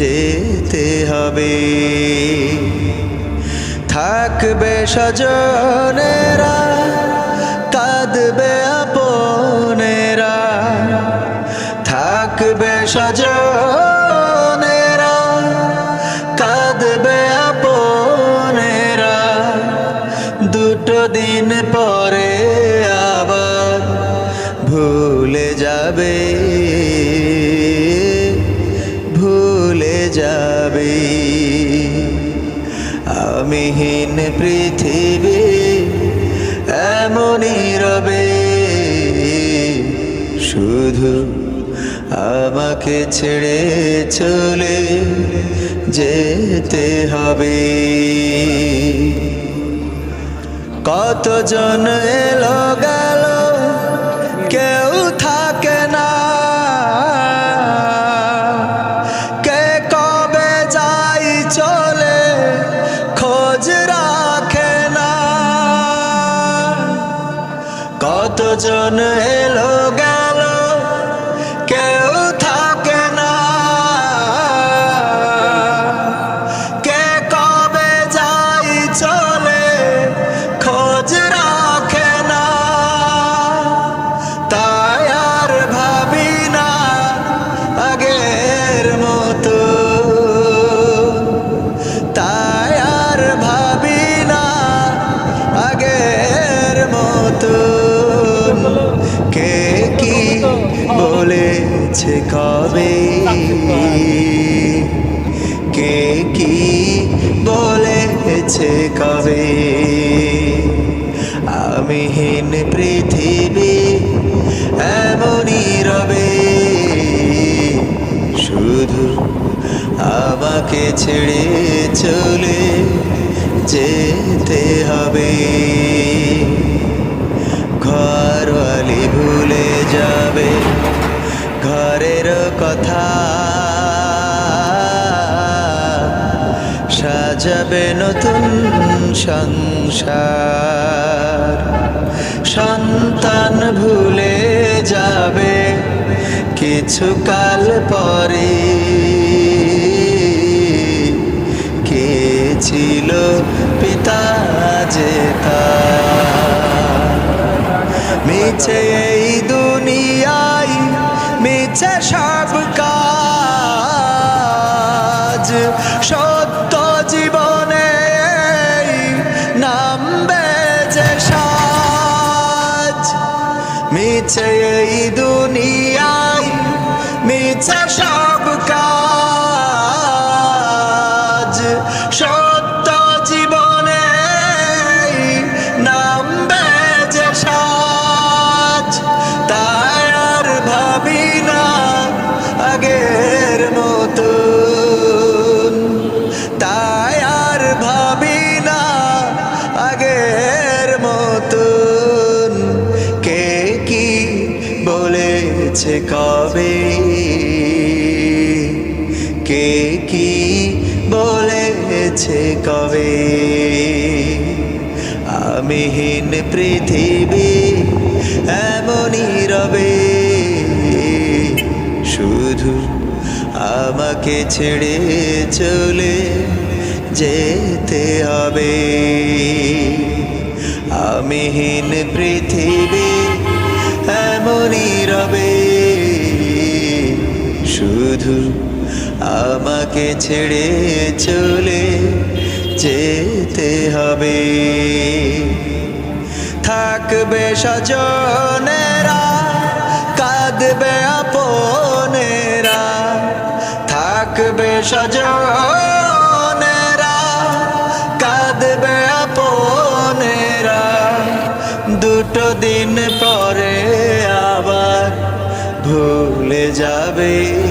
যেতে হবে। থাকবে সজনেরা কাঁদবে আপনেরা। থাকবে সজনেরা কাঁদবে আপনেরা। দুটো দিন যাবে। আমিহীন পৃথিবী এমনই রবে। শুধু আমাকে ছেড়ে চলে যেতে হবে। কতজন এলো গেল কতজন এলো। বলেছে কবে? কে কি বলেছে কবে? আমিহীন পৃথিবী, এমনই রবে। শুধু আমাকে ছেড়ে চলে যেতে হবে। ঘরের কথা। সাজাবে নতুন সংসার। সন্তান ভুলে যাবে কিছু কাল পরে। কে ছিল পিতা যে তার মিছে এই মিছে সব কাজ। সত্য জীবনে নামবে যে সাজ। মিছে এই দুনিয়ায় কবে? কে কি বলেছে কবে? আমিহীন পৃথিবী এমনই রবে। শুধু আমাকে ছেড়ে চলে যেতে হবে। আমিহীন পৃথিবী এমনই শুধু আমাকে ছেড়ে চলে যেতে হবে। থাকবে সজনেরা কাঁদবে আপনেরা। থাকবে সজনেরা কাঁদবে আপনেরা। দুটো দিন পরে আবার ভুলে যাবে।